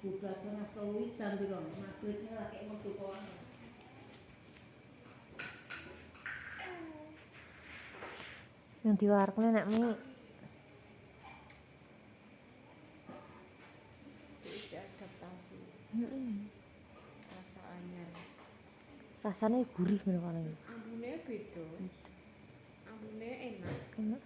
Buka sana kawi sambil orang maghribnya lagi mau tuh Yang diwarakne nek mi Itu adaptasi. Rasa anyar. rasanya gurih ngono kan iki. Ambune beda. Ambune enak. Enak.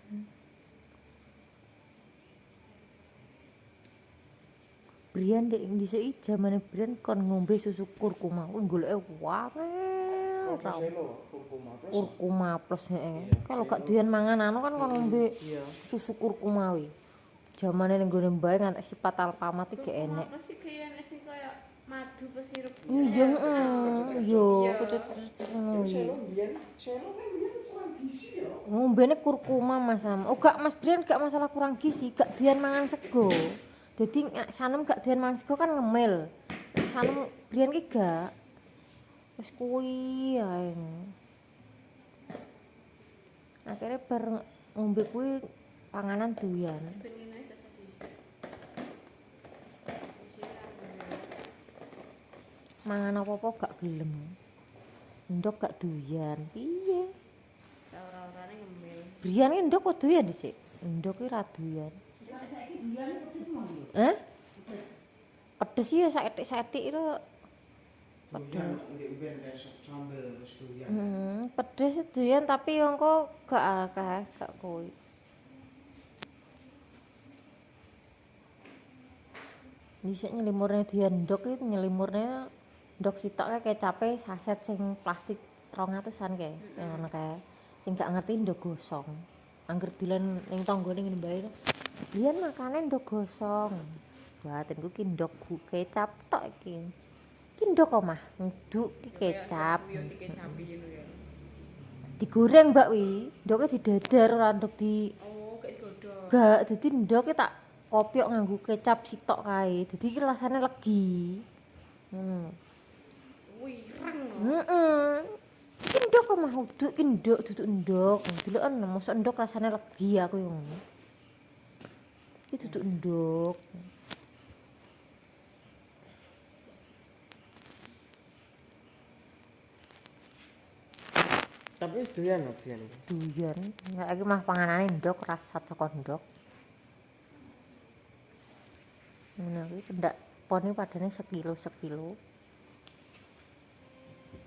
Brian dek dhisik jamane Brian kon ngombe susu kurkuma kuwi goleke wangel tau. Kurkuma plus heeh. Kalau gak doyan mangan anu kan kon ngombe Iya. susu kurkuma wi. Jamane ning gone mbae ngantek sifat alpamat iki gak enek. Apa sih kayak sing kayak madu apa sirup? Iya, heeh. Yo, Iya. Terus wi. selo biyen, selo kan biyen kurang gizi ya. Ngombene kurkuma Mas Sam. Oh gak Mas Brian gak masalah kurang gizi, gak doyan mangan sego. Jadi nek Sanem gak doyan mangan sego kan ngemil. Nek Sanem Brian ki gak. Wis kuwi ae. Akhirnya bar ngombe kuwi panganan doyan. Mangan apa-apa gak gelem. Ndok gak doyan. Piye? Ora-orane. Brian ki ndok kok doyan dhisik. Ndok ki ra doyan. Eh? Pedes ya saetik-saetik itu. Sambel wis doyan. Hmm, pedes doyan tapi yang kok gak akeh, gak kuwi. Dhisik nyelimurne doyan ndok iki nyelimurne ndok sitok kecape saset sing plastik 200-an kae. Yang ngono kae. Sing gak ngerti ndok gosong. Angger dilan ning tanggane ngene bae. Biyen makane ndok gosong. Buatinku ki ndok gu- kecap tok iki. Ki ndok omah, nduk ki kecap. Digoreng mbak wi. Ndoke didadar ora ndok di Oh, kayak godhong. gak dadi ndoke tak kopiok nganggo kecap sitok kae. Dadi iki rasane legi. Hmm. Wih, reng heeh iki ndok kok mah? Uduk iki ndok duduk ndok. Deloken mosok ndok rasane legi aku ngono duduk ndok Tapi wis doyan lho biyen. duyan nek iki mah panganane ndok rasa saka ndok ngono kuwi pendak pone padane sekilo sekilo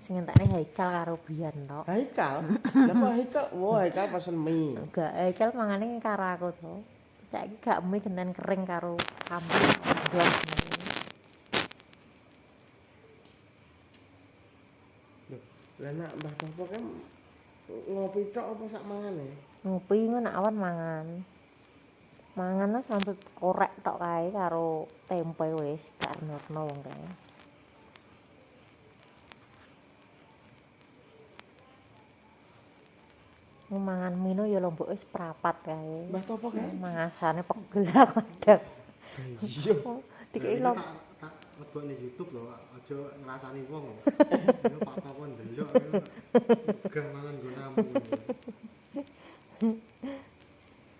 sing entekne Haikal karo Brian tok Haikal. Lah kok Haikal? Wah, Haikal pesen mie. enggak Haikal mangane karo aku to saiki gak mie genten kering karo ndok Loh, lah nak Mbah Topo kan ngopi tok apa sak mangane? ngopi ngono awan mangan. Mangan sampe korek tok kae karo tempe wis gak nurno wong kae mangan mino ya lombok wis prapat kae. Mbah Topo kan? Mangasane pegel kadang. Iya. Dikai Ini lom. tak tak lebok ning YouTube lho, aja ngrasani wong. Ini Pak Toko ndelok gak mangan namu.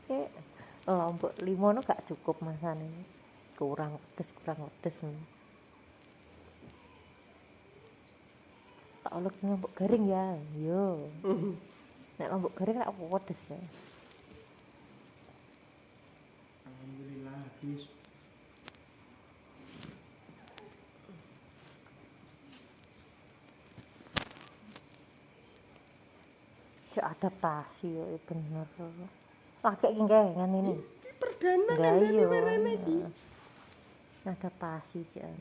Kayak lombok limono gak cukup masane. Kurang pedes, kurang pedes. Tak olok lombok garing ya. Yo. Nek lombok garing rak pedes ya. Alhamdulillah habis. Cek adaptasi yo bener. Iki kan ini. Iki perdana kan iya. werene iki. Adaptasi jan.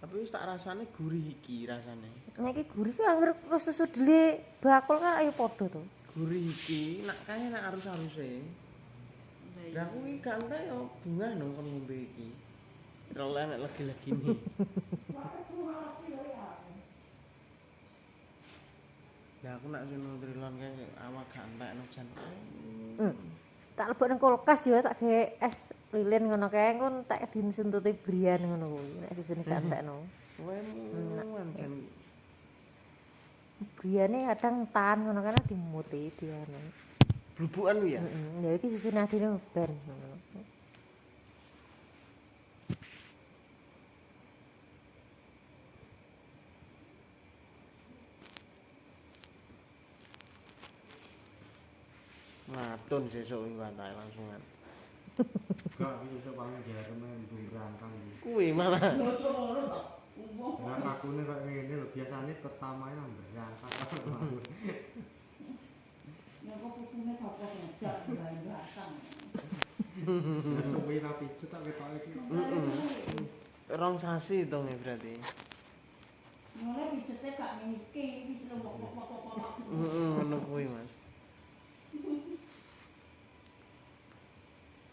Tapi wis tak rasane gurih iki rasane. Nek iki gurih ki anggere terus susu dhewe bakul kan ayo padha to. Gurih iki nak kaya nak arus-aruse. Lah gak entek yo bunga no kon ngombe iki. Ora enak lagi-lagi nih. Lah aku nak sing trilon kae awak gak entek no jan. Hmm. Tak lebok nang kulkas yo tak gawe es lilin ngono kae engko tak disuntuti brian ngono kuwi nek susune gak entekno. Wemu jan Briyane kadang tan ngono kan dimuti diane. Blubukan kuwi ya. Heeh, ya iki susu nadine ben ngono. Ngatun sesuk iki bantai langsungan. kuwi malah Lah kakune kok ngene lho biasane pertama ya, nang berangkat. Ya, Napa ya, kukune apa ngedak berangkat. Suwi ra pijet tak ketok iki. Rong sasi to berarti. Mulai pijete gak ngiki, iki lho kok kok kok. Heeh, ngono Mas.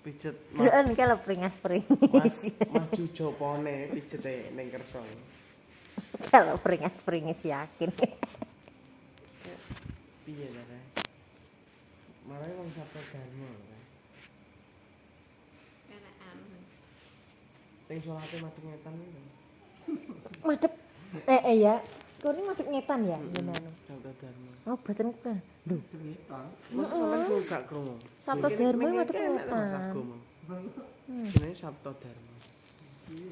pijet Duluan ke lepringas ah, peringis. Maju jopone pijete ning kerso. Kalau peringas ah, peringis yakin. Piye ta? Marai wong sapa dharma. Enakan. Sing salate madhep ngeten. Madhep. Eh eh ya. Ini madhep ngetan ya hmm. gimana? Oh, hmm. Sabda Dharma. Oh, boten kan. duh Ngetan. Mosok sampean ku gak. Sabda Dharma madhep ngetan. Hmm, Jenenge Sabda Dharma.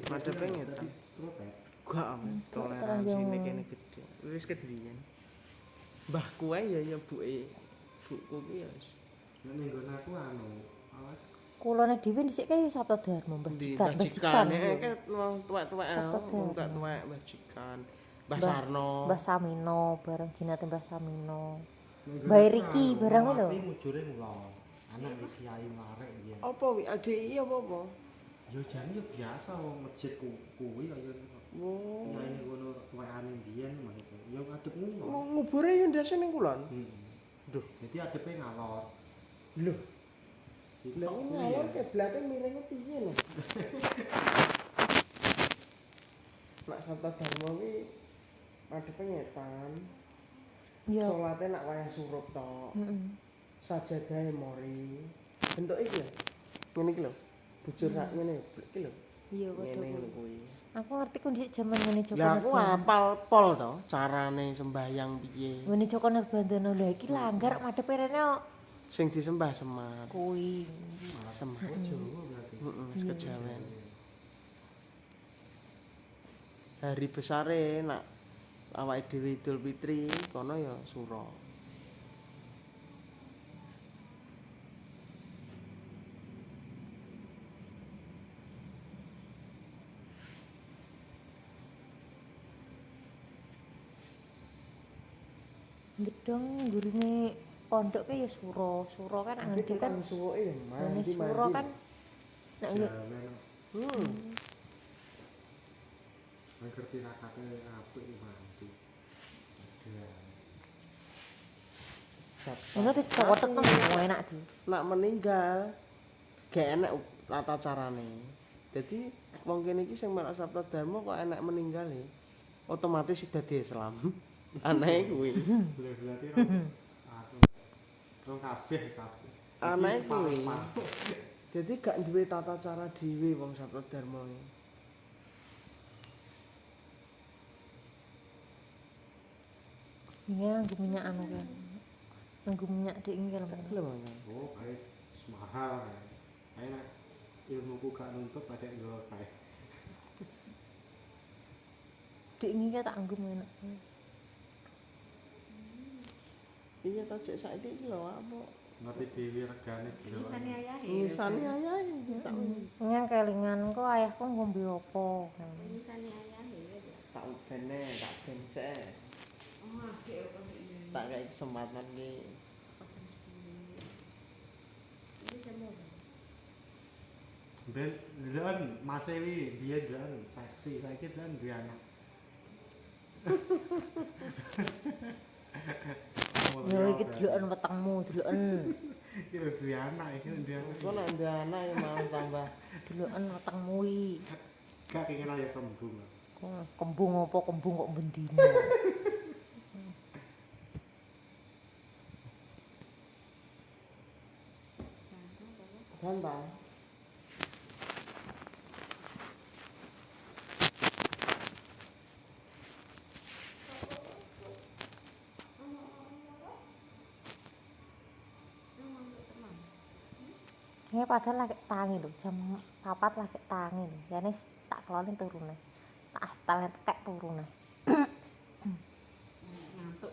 Madhepe ngetan. Gak toleransi nek kene gede. Wis kedirian. Mbah ya ya buke. Buku ki ya aku anu, awas kulone dhewe dhisik kae Sabda Dharma Mbah Jika. Mbah Jika nek tuwek-tuwek, tuwek-tuwek Mbah Jikan. Eh, Mbah Mbah- Sarno. Mbah Samino bareng jinate Mbah Samino. aku Riki, anu, barang lho. mati mujure ngulon. Anak iki kiai marek biyen. Apa wi ADI apa apa? Yo jane yo biasa wong masjid ku- kuwi kaya Oh. kiai ning ngono tuwekane biyen maksudnya. Yo ngadep ngulon. Ngo- Ngubure yo ndase ning kulon. Heeh. Duh, Jadi adepe ngalor. lho. Kuwi ini ya. ngalor kiblate miringe piye lho? Nak Sabda Dharma ki madhepe ngetan. Yo. Salate nak wayah surup tok. Heeh. sajadahe mori. Bentuk iki lho. Ngene iki lho. Bujur sak ngene iki lho. Iya Ngene padha ngono kuwi. kuwi. Aku ngerti kok dhisik jaman ngene Joko Lah aku apal pol to, carane sembahyang piye. Ngene Joko Nurbandono lha iki langgar madhepe rene kok Sing disembah semat. kuwi. Semat. Jawa berarti. Heeh, wis kejawen. Hari besare nak awake dhewe Idul Fitri kono ya sura. Gedong gurine pondok ke ya suro. Suro kan ngendi kan suwoke ya mandi suro mandi. kan nek nge- Jaman. Hmm. Ngerti rakate apik mandi. Ada. Sabtu. ngono dicotet nang Masih. enak di. nak meninggal gak enak tata carane jadi wong kene iki sing melok Sabta Dharma kok enak meninggal ya otomatis sudah dadi Islam aneh kuwi berarti rong kabeh kabeh. Aneh kuwi. jadi gak duwe tata cara dhewe wong Sabta Dharma iki. Iya nganggo minyak anu kan. Nganggo minyak dik. Lho, Bang. Oh, kae mahal. Nek ilmuku gak nuntut pada nggo kae. Dik iki tak nganggo enak. iya ta cek saiki iki lho apa Ngerti dhewe regane delok. Nisane ayahe. ngisani ayahe tak Ngen kelingan kok ayahku ngombe apa. Nisane ayahe ya. tak ubene tak ben tak kayak kesempatan ki semua. Ben deloken Mas Ewi biyen deloken seksi saiki deloken duwe anak. Yo iki deloken wetengmu, deloken. Iki duwe anak iki duwe anak. kok nek ndek anak ya malah tambah Deloken wetengmu iki. Gak kenging ayo kembung. Kok kembung apa kembung kok bendino. tambah ini ya, padahal lagi tangi loh jam papat lagi tangi ya ini tak kelolin turunnya. Tak astalnya tak turunnya. Ngantuk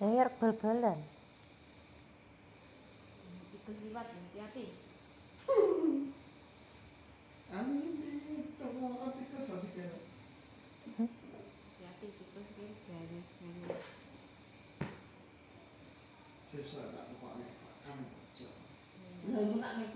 air bal-balan. Dibeliwat, hati-hati. Anu sih coba ngerti. Hati-hati tikus kan garis-garis. Sesa tak pokoknya makan bocor. Lha nak nek